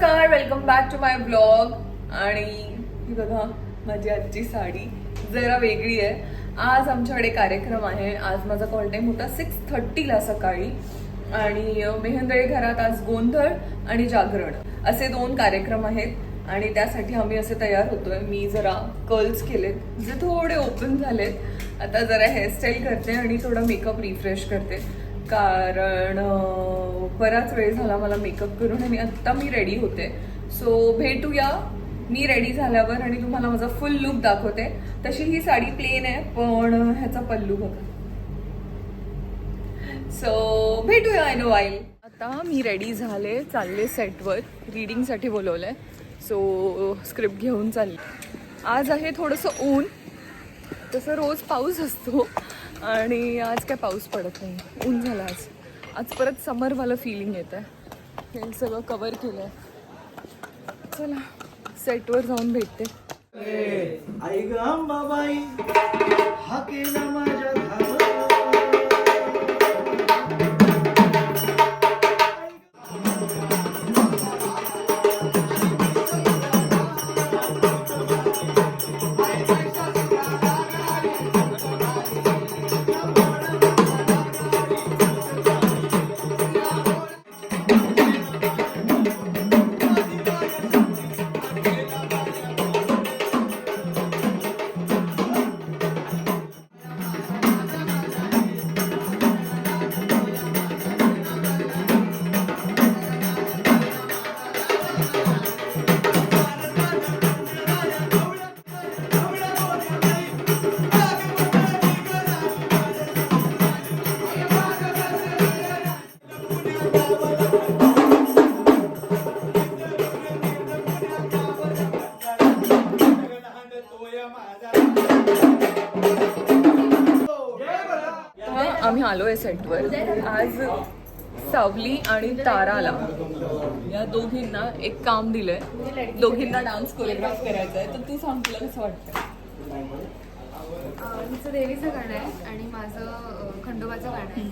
नमस्कार welcome back to my blog आणि ही बघा माझी आजची साडी जरा वेगळी आहे. आज आमच्याकडे कार्यक्रम आहे. आज माझा कॉल टाईम होता सिक्स थर्टीला सकाळी. आणि मेहंदळे घरात आज गोंधळ आणि जागरण असे दोन कार्यक्रम आहेत. आणि त्यासाठी आम्ही असे तयार होतोय. मी जरा कर्ल्स केलेत. जे थोडे ओपन झालेत. आता जरा हेअरस्टाईल करते आणि थोडा मेकअप रिफ्रेश करते. कारण बराच वेळ झाला मला मेकअप करून आणि आत्ता मी रेडी होते. सो भेटूया. मी रेडी झाल्यावर आणि तुम्हाला माझा फुल लुक दाखवते. तशी ही साडी प्लेन आहे पण ह्याचा पल्लू बघा. सो भेटूया आय नो वाईल आता मी रेडी झाले चालले सेटवर रीडिंगसाठी बोलवलंय. सो स्क्रिप्ट घेऊन चालली. आज आहे थोडंसं ऊन. तसं रोज पाऊस असतो. आणि आज काय पाऊस पडत नाही. ऊन झालं आज. आज परत समरवालं फिलिंग येत आहे हे सगळं कवर केलं आहे चला सेटवर जाऊन भेटते. आई ग अंबाबाई हा केला माझ्या सेटवर आज सावली आणि ताराला या दोघींना एक काम दिलंय. दोघींना डान्स कोरिओग्राफ करायचा आहे तर तू सांग तुला कसं वाटतं हिचं देवीचं गाणं आहे आणि माझं खंडोबाचं गाणं आहे.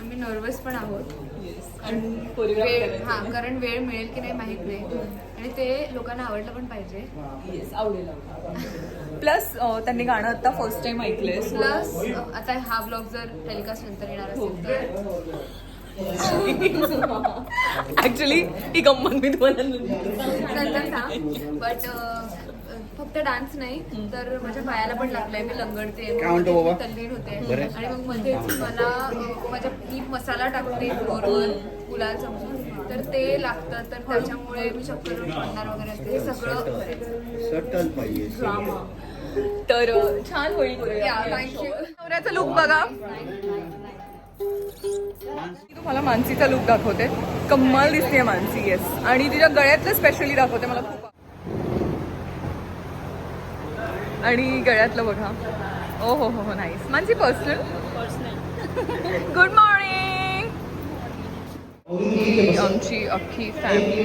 आम्ही नर्वस पण आहोत. आणि हा. कारण वेळ मिळेल की नाही माहीत नाही. आणि ते लोकांना आवडलं पण पाहिजे. आवडेल. प्लस त्यांनी गाणं आता फर्स्ट टाइम ऐकलंय प्लस आता हा ब्लॉग जर टेलिकास्ट नंतर येणार असेल तर ऍक्च्युली ही गंमत मी तुम्हाला नंतर सांग बट फक्त डान्स नाही तर माझ्या पायाला पण लागलंय मी लंगडते? तल्लीन होते. आणि मग मध्येच मला माझ्या मी मसाला टाकते बरोबर गुलाल समजून तर ते लागतं तर त्याच्यामुळे मी चक्कर पडणार वगैरे असते हे सगळं ड्रामा तर छान होईल. नवऱ्याचा लुक बघा. मी तुम्हाला मानसीचा लुक दाखवते. कम्माल दिसते मानसी येस आणि तिच्या गळ्यातलं स्पेशली दाखवते मला खूप आणि गळ्यातलं बघा. ओ हो हो हो nice Mansi personal good morning ही आमची अख्खी फॅमिली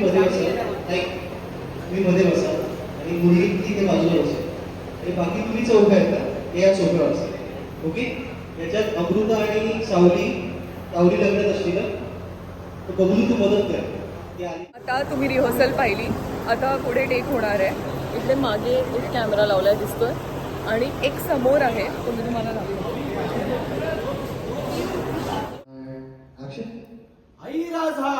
आणि बाकी तुम्ही चौघ आहेत ना ते या सोफ्यावर बसा ओके? याच्यात अमृता आणि सावली सावली लग्नात असली ना? तर बघून तू मदत कर. आता तुम्ही रिहर्सल पाहिली. आता पुढे टेक होणार आहे. इथे मागे एक कॅमेरा लावलाय दिसतोय. आणि एक समोर आहे. तो मी तुम्हाला आई राजा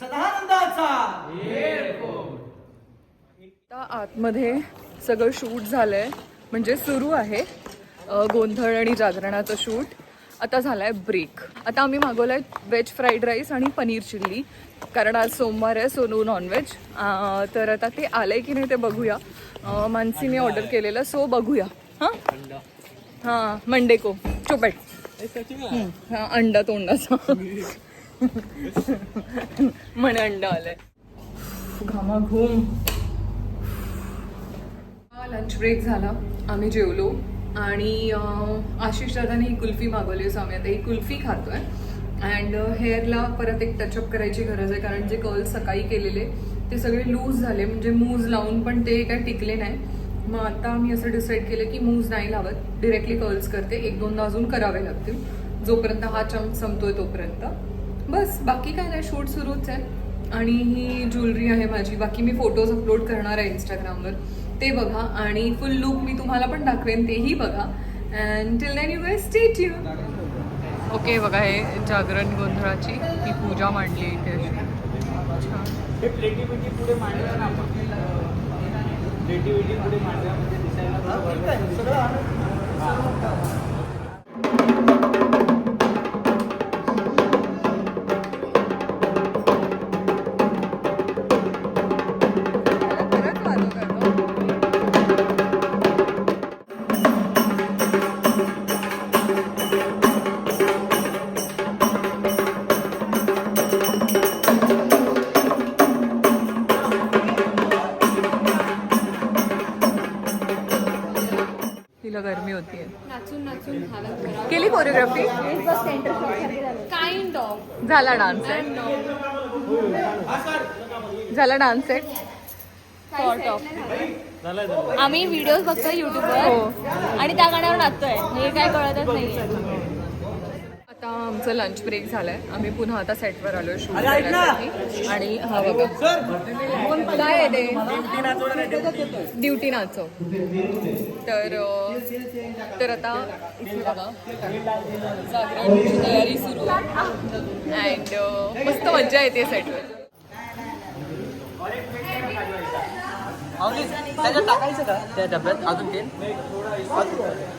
सदानंदाचा. आता आतमध्ये सगळं शूट झालं आहे म्हणजे सुरू आहे गोंधळ आणि जागरणाचं शूट. आता झालाय ब्रेक आता आम्ही मागवलाय व्हेज फ्राईड राईस आणि पनीर चिल्ली. कारण आज सोमवार आहे सोनू नॉनव्हेज तर आता ते आलंय की नाही ते बघूया. मानसीने ऑर्डर केलेलं सो बघूया. हां? हां मंडे को. चोपेट. हां अंडा तोंडाचा. म्हणे अंडा आलाय. घामाघूम. लंच ब्रेक झाला आम्ही जेवलो. आणि आशिष दादाने ही कुल्फी मागवली सो आम्ही. आता ही कुल्फी खातोय. अँड हेअरला परत एक टचअप करायची गरज आहे. कारण जे कर्ल सकाळी केलेले ते सगळे लूज झाले. म्हणजे मूज लावून पण ते काय टिकले नाही. मग आता मी असं डिसाईड केलं की मूज नाही लावत. डिरेक्टली कर्ल्स करते. एक दोनदा अजून करावे लागतील. जोपर्यंत हा चंक संपतोय तोपर्यंत. बस. बाकी काय नाही. शूट सुरूच आहे. आणि ही ज्वेलरी आहे माझी. बाकी मी फोटोज अपलोड करणार आहे इंस्टाग्रामवर ते बघा आणि फुल लुक मी तुम्हाला पण दाखवेन तेही बघा. And till then you guy stay tune okay बघा हे जागरण गोंधळाची ही पूजा मांडली आहे. इथे अशी केली कोरिओग्राफी काइंड ऑफ झाला डान्स सेट झाला डान्स सेट सॉर्ट ऑफ आम्ही व्हिडिओ बघतोय हो. युट्यूबवर आणि त्या गाण्यावर नाचतोय. हे काय कळतच नाहीये. आता आमचं लंच ब्रेक झालाय. आम्ही पुन्हा आता सेटवर आलोय शूट करण्यासाठी. आणि हा बघा. काय आहे ते? ड्युटी नाचव. तर तर आता इथे बघा. जागरणाची तयारी सुरू. अँड मस्त मज्जा येते सेटवर त्याच्यात टाकायचं का? त्या डब्यात? अजून तेल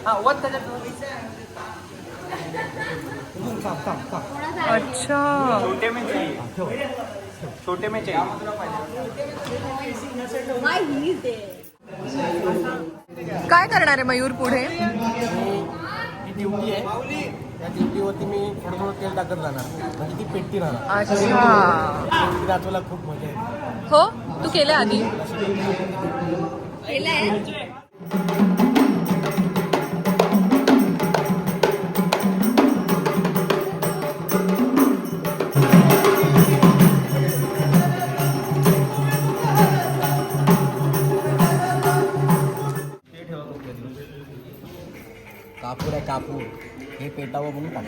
हा वर त्याच्यात. अच्छा. छोटे में चाहिए। छोटे में चाहिए। काय करणार आहे मयूर पुढे? ही ड्युटी आहे. त्या ड्युटीवरती मी थोडं थोडं तेल टाकत जाणार म्हणजे ती पेटती राहणार. अच्छा. खूप मजा येते. हो? तू केलं आधी?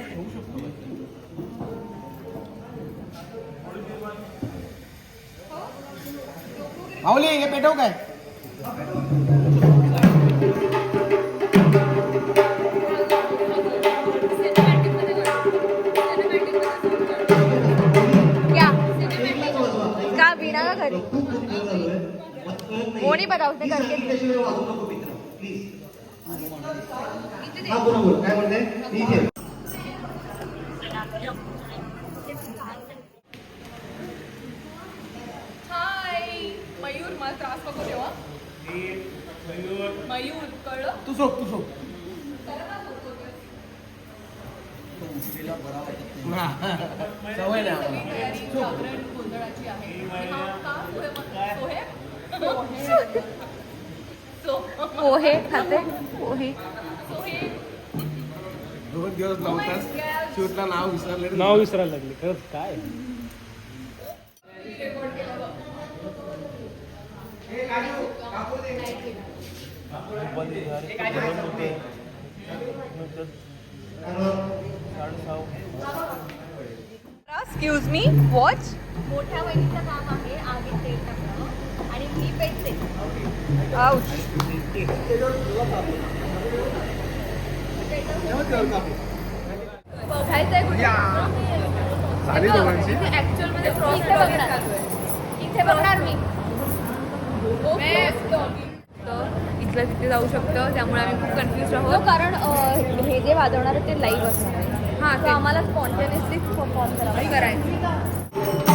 म्हणून टाकतो माऊली हे पेटव काय? क्या का बिना का घरी? कोणी बतावते काय म्हणताय मी इथे आहे. हाय मयूर मला त्रास नको तेव्हा मयूर कळलं तू झोप तू झोप. सवय नाही आम्हाला. पोहे खाते. पोहे. दोन दिवस नव्हताच शूटला नाव विसरले नाव विसरायला लागले. खरंच काय? एक्सक्यूज मी वॉच मोठ्या वहिनीचं काम आहे तेल टाकणं आणि मी पेटते आउच बघायचंय कुठे? ऍक्च्युअलमध्ये इथे बघणार. इथे बघणार मी. इथलं तिथे जाऊ शकतं त्यामुळे आम्ही खूप कन्फ्युज हो आहोत कारण अं, हे जे वाजवणार आहे ते लाईव्ह असणार आहे हां आम्हाला स्पॉन्टेनियसली परफॉर्म करावं करायचं.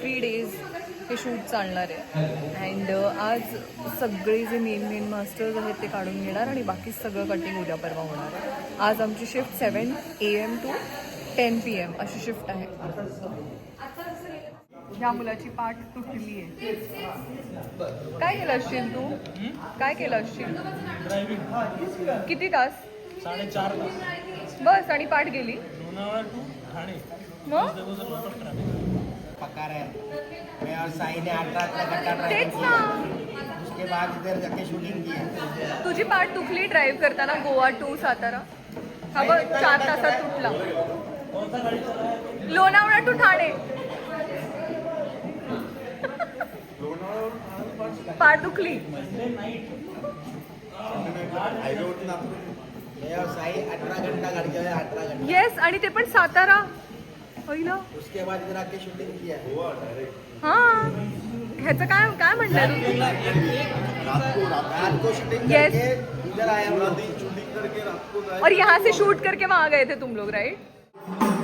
थ्री डेज हे शूट चालणार आहे. अँड आज सगळे जे मेन मेन मास्टर्स आहेत ते काढून घेणार आणि बाकी सगळं कटिंग उद्या परवा होणार आहे. आज आमची shift seven A M to ten P M अशी शिफ्ट आहे. ह्या मुलाची पाठ तुटली आहे. काय केलं असशील तू? काय केलं असशील? किती तास? साडेचार बस आणि पाठ गेली? मग? पकार है। मैं और साई ने आठ रात का तेच ड्राइव ना किया। उसके बाद इधर जाके शूटिंग की है। तुझी पाठ तुटली ड्राईव्ह करताना गोवा टू सातारा? हा बघ चार तासात तुटला. लोणावळा टू ठाणे. पाठ दुखली. मैं और साई अठारह घंटा गाड़ी चलाए अठारह घंटा। येस आणि ते पण सातारा. पहिलं उसके बाद इधर आके शूटिंग किया है. हा. ह्याचं काय काय म्हणताय तू? रात को शूटिंग Yes. करके इधर आया. पूरा दिन शूटिंग करके रात को और यहाँ से शूट करके वहां गए थे तुम लोग राइट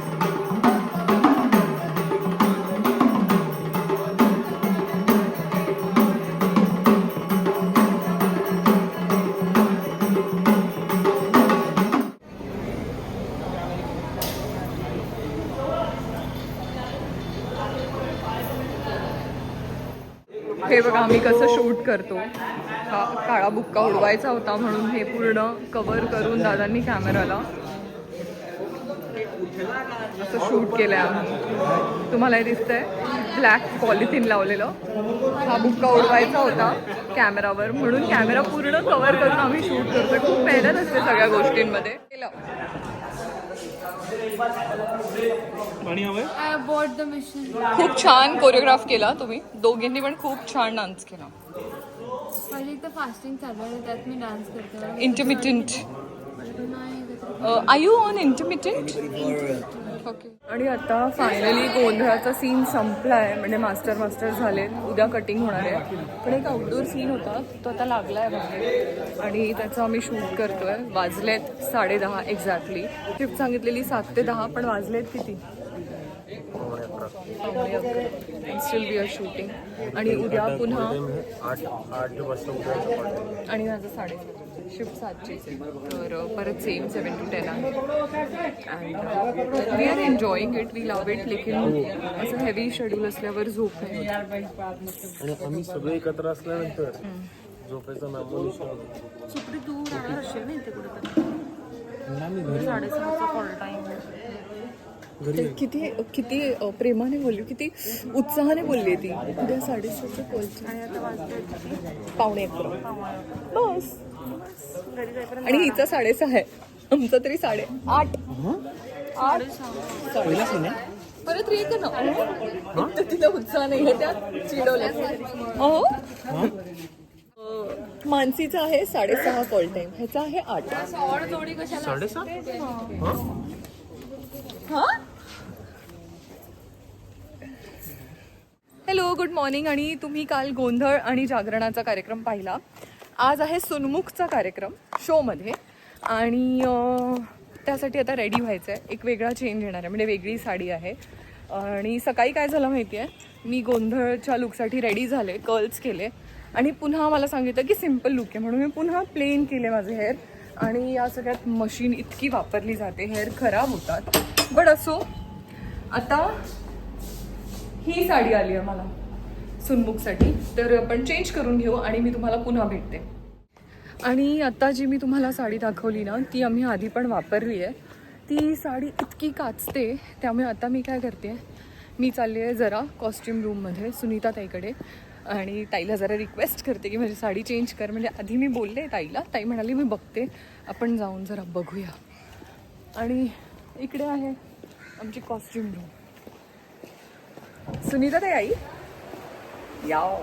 करतो. हा काळा बुक्का उडवायचा होता म्हणून हे पूर्ण कव्हर करून दादांनी कॅमेराला असं शूट केलंय आम्ही. तुम्हाला हे दिसतंय. ब्लॅक पॉलिथिन लावलेलं. हा बुक्का उडवायचा होता कॅमेरावर म्हणून कॅमेरा पूर्ण कव्हर करून आम्ही शूट करतोय. खूप मेहनत असते सगळ्या गोष्टींमध्ये. केलं. खूप छान कोरिओग्राफ केला तुम्ही. दोघींनी पण खूप छान डान्स केला. पहिली तर फास्टिंग चालू आहे त्यात मी डान्स करते. Intermittent. I you on intermittent okay आणि आता फायनली गोंधळाचा सीन संपलाय. म्हणजे मास्टर मास्टर झाले उद्या कटिंग होणार आहे. पण एक आउटडोर सीन होता. तो आता लागलाय बाहेर आणि त्याचं आम्ही शूट करतोय. वाजलेत साडे दहा एक्झॅक्टली शिफ्ट सांगितलेली सात ते दहा पण वाजलेत किती? स्टील बी शूटिंग आणि उद्या पुन्हा आठ आठ वाजता आणि माझं साडे शिफ्ट सातची तर परत सेम सेवन टू टेन आहे. And we are enjoying it we love it लेकिन असं हेवी शेड्यूल असल्यावर झोप नाही. आणि आम्ही सगळे एकत्र असल्यानंतर झोपेचा. सुप्री तू राहणार असेल ना इथे कुठेतरी? साडेसहाचा कॉल टाईम ते किती किती प्रेमाने बोलली किती उत्साहाने बोलली ती. उद्या साडेसातच्या कॉलची आणि आता वाजले पावणे अकरा बस. आणि हिचा साडेसहा आहे. आमचा तरी साडे आठ. आठ. परत रे का ना. तर तिला उत्साह नाही आहे. त्यात चिडवल्या. अ, मानसीचा आहे साडेसहा कॉल टाइम ह्याचा आहे आठ. ऑड जोडी कशाला हा? हॅलो गुड मॉर्निंग आणि तुम्ही काल गोंधळ आणि जागरणाचा कार्यक्रम पाहिला. आज आहे सुनमुखचा कार्यक्रम शोमध्ये. आणि त्यासाठी आता रेडी व्हायचं आहे. एक वेगळा चेंज येणार आहे. म्हणजे वेगळी साडी आहे. आणि सकाळी काय झालं माहिती आहे मी गोंधळच्या लुकसाठी रेडी झाले कर्ल्स केले. आणि पुन्हा मला सांगितलं की सिंपल लुक आहे. म्हणून मी पुन्हा प्लेन केले माझे हेअर आणि या सगळ्यात मशीन इतकी वापरली जाते. हेअर खराब होतात. बट असो आता ही साडी आली आहे मला सुनमुखसाठी. तर आपण चेंज करून घेऊ आणि मी तुम्हाला पुन्हा भेटते. आणि आता जी मी तुम्हाला साडी दाखवली ना ती आम्ही आधी पण वापरली आहे. ती साडी इतकी काचते त्यामुळे आता मी काय करते मी चालली आहे जरा कॉस्ट्युम रूममध्ये सुनीता ताईकडे. आणि ताईला जरा रिक्वेस्ट करते की माझी साडी चेंज कर. म्हणजे आधी मी बोलले ताईला ताई म्हणाली मी बघते आपण जाऊन जरा बघूया. आणि इकडे आहे आमची कॉस्ट्युम रूम सुनीता ताई आई? याओ.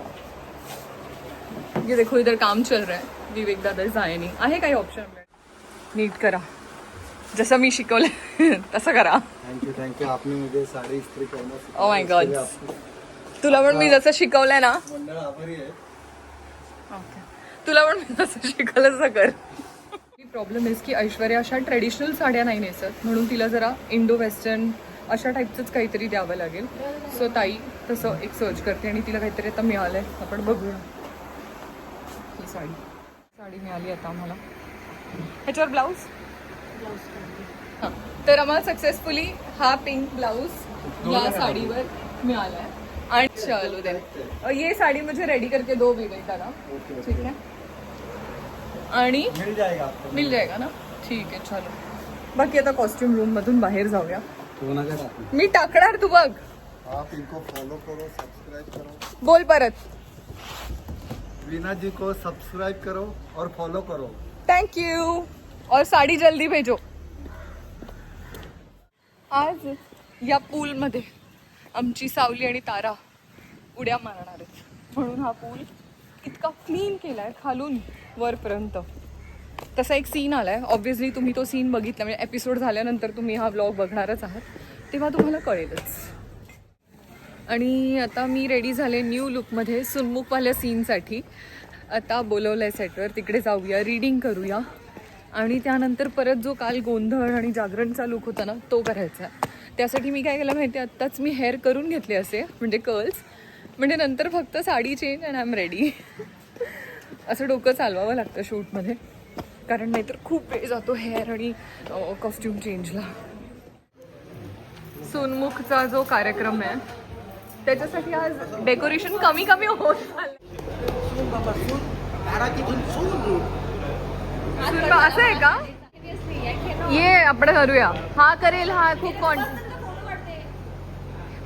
ये देखो इधर काम चल रहा है. विवेक दादा जाए नहीं आहे काही ऑप्शन नीट करा. जसं मी शिकवलं तसं करा. थँक्यू थँक्यू आपने मुझे साडी इस्त्री करना ओ माय गॉड तुला पण मी जसं शिकवलंय ना. मंडळ आभारी आहे. तुला पण मी जसं शिकवलं तसं कर. मी प्रॉब्लेम इज की ऐश्वर्या अशा ट्रेडिशनल साड्या नाही नेसत. म्हणून तिला जरा इंडो वेस्टर्न अशा टाईपचंच काहीतरी द्यावं लागेल. सो ताई तसं एक सर्च करते आणि तिला काहीतरी आता मिळालं आहे आपण बघूया. ही साडी. साडी मिळाली आता आम्हाला. ह्याच्यावर ब्लाऊज हां. तर आम्हाला सक्सेसफुली हा पिंक ब्लाऊज या साडीवर मिळाला है आणि चलो दे ये साड़ी मुझे रेडी करके दो भी ना. ठीक है आणि मिल जाएगा आपको. मिल जाएगा ना? ठीक आहे चलो. बाकी आता कॉस्ट्युम रूम मधून बाहेर जाऊया. मी टाकणार तू बघ. आप इनको फॉलो करो सब्सक्राइब करो. बोल परत. वीना जी को सब्सक्राइब करो और फॉलो करो. थैंक यू और साडी जल्दी भेजो. आज या पूलमध्ये आमची सावली आणि तारा उड्या मारणार आहेत. म्हणून हा पूल इतका क्लीन केला आहे खालून वरपर्यंत. तसा एक सीन आलाय. ऑब्व्हियसली तुम्ही तो सीन बघितला म्हणजे एपिसोड झाल्यानंतर तुम्ही हा ब्लॉग बघणारच आहात. तेव्हा तुम्हाला कळेलच. आणि आता मी रेडी झाले न्यू लुकमध्ये सुनमुखवाल्या सीनसाठी आता बोलवलं आहे सेटवर तिकडे जाऊया रीडिंग करूया. आणि त्यानंतर परत जो काल गोंधळ आणि जागरणचा लुक होता ना तो करायचा. आहे त्यासाठी मी काय केलं माहिती आहे आत्ताच मी हेअर करून घेतले असे म्हणजे कर्ल्स म्हणजे नंतर फक्त sari change and I am ready असं डोकं चालवावं लागतं शूटमध्ये. कारण नाहीतर खूप वेळ जातो हेअर आणि कॉस्ट्युम चेंजला सोनमुखचा जो कार्यक्रम आहे त्याच्यासाठी आज डेकोरेशन कमी कमी होत असं आहे का? ये आपण करूया हा करेल हा खूप कॉन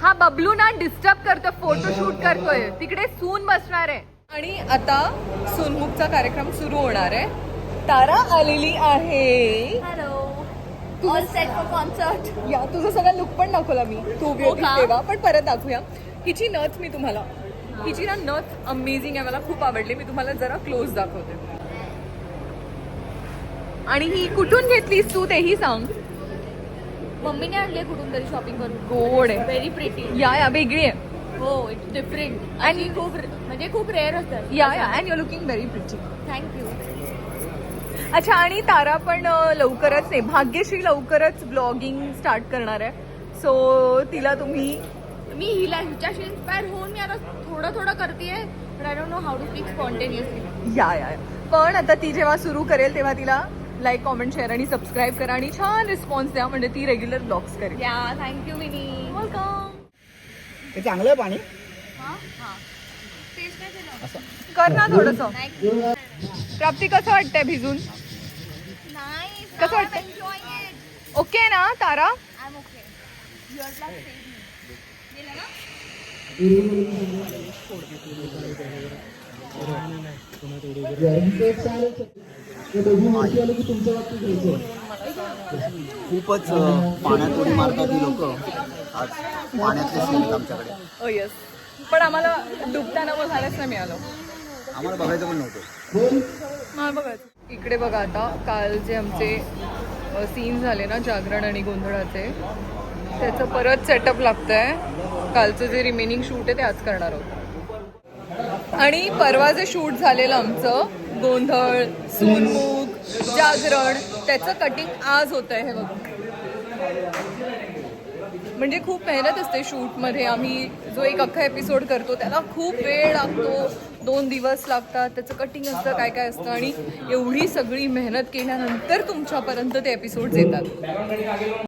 हा बबलू ना डिस्टर्ब करतो फोटो शूट करतोय. तिकडे सून बसणार आहे. आणि आता सोनमुखचा कार्यक्रम सुरू होणार आहे. तारा आलेली आहे. Hello all set for concert या तुझा सगळा लुक पण दाखवला मी. तू उभी का? तेव्हा पण परत दाखवूया. हिची नथ मी तुम्हाला. हिची ना नथ अमेझिंग आहे. मला खूप आवडली. मी तुम्हाला जरा क्लोज दाखवते. आणि ही कुठून घेतलीस तू तेही सांग. मम्मीने आणले कुठून तरी शॉपिंग करून. गोड आहे. व्हेरी प्रिटी या या वेगळी आहे. हो इट्स डिफरंट आणि खूप म्हणजे खूप रेअर असतात. Yeah yeah and you looking very pretty thank you अच्छा आणि तारा पण अं, लवकरच नाही. भाग्यश्री लवकरच ब्लॉगिंग स्टार्ट करणार आहे. सो तिला तुम्ही मी हिला हिच्याशी इन्स्पायर होऊन मी आता थोडं थोडं करते but I don't know how to speak spontaneously yeah yeah yeah. पण आता ती जेव्हा सुरू करेल तेव्हा तिला लाईक कॉमेंट शेअर आणि सबस्क्राईब करा आणि छान रिस्पॉन्स द्या म्हणजे ती रेग्युलर ब्लॉग्स करेल. या थँक्यू मिनी वेलकम हे चांगलं आहे पाणी. हां हां. कर ना थोडस. प्राप्ती कसं वाटतंय भिजून? नाही कसं वाटतंय? एन्जॉय इट ओके ना तारा? खूपच पाण्यात उडी मारतात ही लोक. आज पाण्यातले सीन आमच्याकडे. ओ येस पण आम्हाला डुबताना बघायलाच नाही मिळालं. आम्हाला बघायचं पण नव्हतं. हा बघा. इकडे बघा आता काल जे आमचे सीन झाले ना जागरण आणि गोंधळाचे त्याचं परत सेटअप लागतंय. कालचं जे रिमेनिंग शूट आहे ते आज करणार आहोत. आणि परवा जे शूट झालेलं आमचं गोंधळ सोनमुख जागरण त्याचं कटिंग आज होत आहे हे बघ. म्हणजे खूप मेहनत असते शूटमध्ये. आम्ही जो एक अख्खा एपिसोड करतो त्याला खूप वेळ लागतो. दोन दिवस लागतात त्याचं कटिंग असतं काय काय असतं. आणि एवढी सगळी मेहनत केल्यानंतर तुमच्यापर्यंत ते एपिसोड्स येतात.